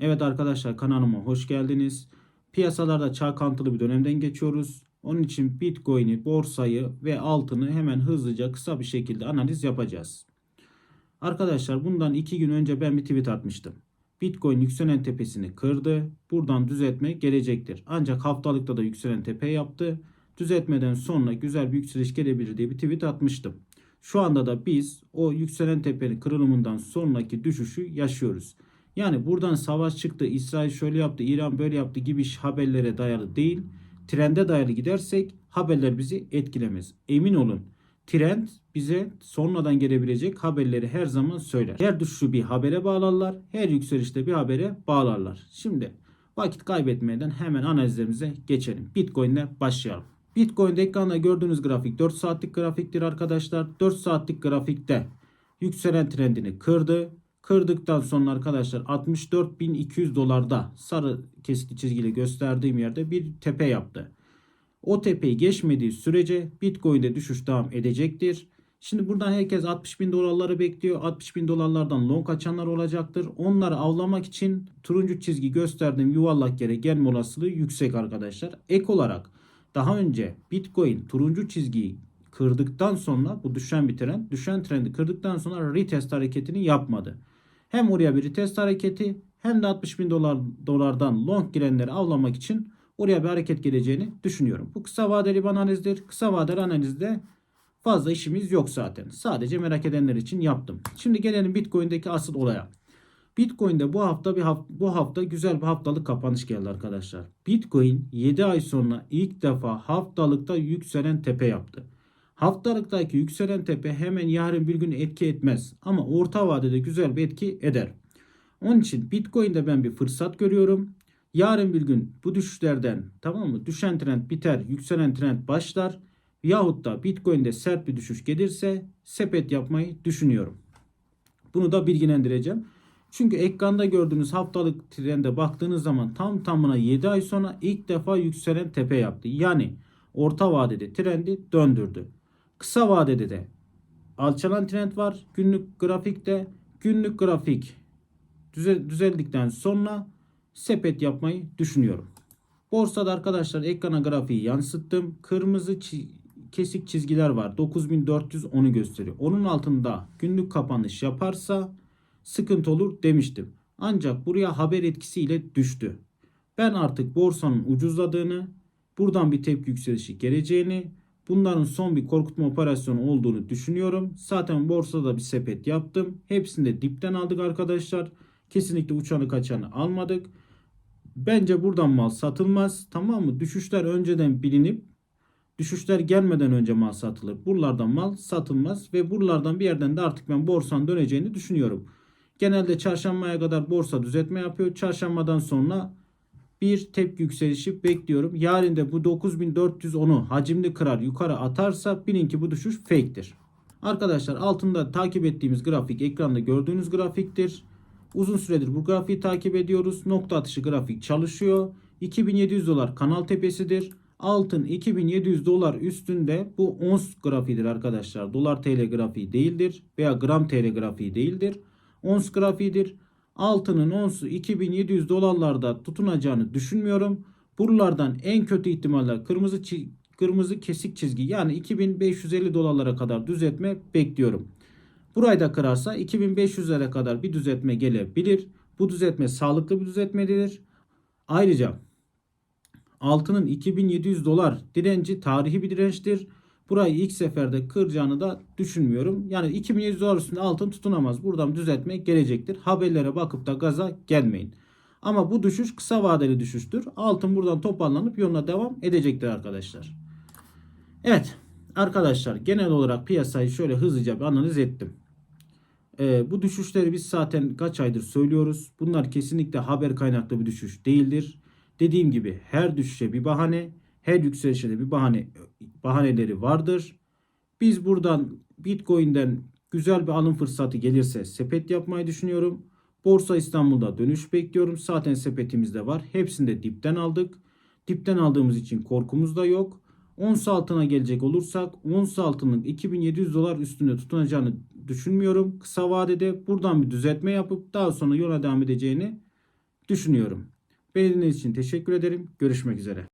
Evet arkadaşlar kanalıma hoş geldiniz. Piyasalarda çalkantılı bir dönemden geçiyoruz. Onun için Bitcoin'i, borsayı ve altını hemen hızlıca kısa bir şekilde analiz yapacağız. Arkadaşlar bundan iki gün önce ben bir tweet atmıştım. Bitcoin yükselen tepesini kırdı. Buradan düzeltme gelecektir. Ancak haftalıkta da yükselen tepe yaptı. Düzeltmeden sonra güzel bir yükseliş gelebilir diye bir tweet atmıştım. Şu anda da biz o yükselen tepenin kırılımından sonraki düşüşü yaşıyoruz. Yani buradan savaş çıktı, İsrail şöyle yaptı, İran böyle yaptı gibi haberlere dayalı değil. Trende dayalı gidersek haberler bizi etkilemez. Emin olun. Trend bize sonradan gelebilecek haberleri her zaman söyler. Her düşüşü bir habere bağlarlar, her yükselişte bir habere bağlarlar. Şimdi vakit kaybetmeden hemen analizlerimize geçelim. Bitcoin ile başlayalım. Bitcoin'de ekranda gördüğünüz grafik 4 saatlik grafiktir arkadaşlar. 4 saatlik grafikte yükselen trendini kırdı. Kırdıktan sonra arkadaşlar 64.200 dolarda sarı kesikli çizgiyle gösterdiğim yerde bir tepe yaptı. O tepeyi geçmediği sürece Bitcoin'de düşüş devam edecektir. Şimdi buradan herkes 60 bin dolarları bekliyor. 60 bin dolarlardan long açanlar olacaktır. Onları avlamak için turuncu çizgi gösterdiğim yuvarlak yere gelme olasılığı yüksek arkadaşlar. Ek olarak daha önce Bitcoin turuncu çizgiyi kırdıktan sonra bu düşen bir trend, düşen trendi kırdıktan sonra retest hareketini yapmadı. Hem oraya bir retest hareketi hem de 60 bin dolar, dolardan long girenleri avlamak için oraya bir hareket geleceğini düşünüyorum. Bu kısa vadeli bir analizdir. Kısa vadeli analizde fazla işimiz yok zaten. Sadece merak edenler için yaptım. Şimdi gelelim Bitcoin'deki asıl olaya. Bitcoin'de bu hafta bir hafta, bu hafta güzel bir haftalık kapanış geldi arkadaşlar. Bitcoin 7 ay sonra ilk defa haftalıkta yükselen tepe yaptı. Haftalıktaki yükselen tepe hemen yarın bir gün etki etmez ama orta vadede güzel bir etki eder. Onun için Bitcoin'de ben bir fırsat görüyorum. Yarın bir gün bu düşüşlerden tamam mı? Düşen trend biter, yükselen trend başlar. Yahut da Bitcoin'de sert bir düşüş gelirse sepet yapmayı düşünüyorum. Bunu da bilgilendireceğim. Çünkü ekranda gördüğünüz haftalık trende baktığınız zaman tam tamına 7 ay sonra ilk defa yükselen tepe yaptı. Yani orta vadede trendi döndürdü. Kısa vadede de alçalan trend var. Günlük grafikte günlük grafik düze- düzeldikten sonra sepet yapmayı düşünüyorum. Borsada arkadaşlar ekrana grafiği yansıttım. Kırmızı çi- kesik çizgiler var. 9400 onu gösteriyor. Onun altında günlük kapanış yaparsa sıkıntı olur demiştim. Ancak buraya haber etkisiyle düştü. Ben artık borsanın ucuzladığını, buradan bir tepki yükselişi geleceğini, bunların son bir korkutma operasyonu olduğunu düşünüyorum. Zaten borsada bir sepet yaptım. Hepsini de dipten aldık arkadaşlar. Kesinlikle uçanı kaçanı almadık. Bence buradan mal satılmaz. Tamam mı? Düşüşler önceden bilinip düşüşler gelmeden önce mal satılır. Buralardan mal satılmaz ve buralardan bir yerden de artık ben borsanın döneceğini düşünüyorum. Genelde çarşambaya kadar borsa düzeltme yapıyor. Çarşambadan sonra bir tepki yükselişi bekliyorum. Yarın da bu 9410'u hacimli kırar yukarı atarsa bilin ki bu düşüş fake'tir. Arkadaşlar altında takip ettiğimiz grafik ekranda gördüğünüz grafiktir. Uzun süredir bu grafiği takip ediyoruz. Nokta atışı grafik çalışıyor. 2700 dolar kanal tepesidir. Altın 2700 dolar üstünde bu ons grafiğidir arkadaşlar. Dolar TL grafiği değildir veya gram TL grafiği değildir. Ons grafiğidir. Altının onsu 2700 dolarlarda tutunacağını düşünmüyorum. Buralardan en kötü ihtimalle kırmızı kırmızı kesik çizgi yani 2550 dolarlara kadar düzeltme bekliyorum. Burayı da kırarsa 2500'lere kadar bir düzeltme gelebilir. Bu düzeltme sağlıklı bir düzeltmedir. Ayrıca altının 2700 dolar direnci tarihi bir dirençtir. Burayı ilk seferde kıracağını da düşünmüyorum. Yani 2700 dolar üstünde altın tutunamaz. Buradan düzeltme gelecektir. Haberlere bakıp da gaza gelmeyin. Ama bu düşüş kısa vadeli düşüştür. Altın buradan toparlanıp yoluna devam edecektir arkadaşlar. Evet arkadaşlar genel olarak piyasayı şöyle hızlıca bir analiz ettim. Ee, bu düşüşleri biz zaten kaç aydır söylüyoruz. Bunlar kesinlikle haber kaynaklı bir düşüş değildir. Dediğim gibi her düşüşe bir bahane, her yükselişe de bir bahane bahaneleri vardır. Biz buradan Bitcoin'den güzel bir alım fırsatı gelirse sepet yapmayı düşünüyorum. Borsa İstanbul'da dönüş bekliyorum. Zaten sepetimizde var. Hepsini de dipten aldık. Dipten aldığımız için korkumuz da yok. Ons altına gelecek olursak ons altının 2700 dolar üstünde tutunacağını düşünmüyorum. Kısa vadede buradan bir düzeltme yapıp daha sonra yola devam edeceğini düşünüyorum. Beğendiğiniz için teşekkür ederim. Görüşmek üzere.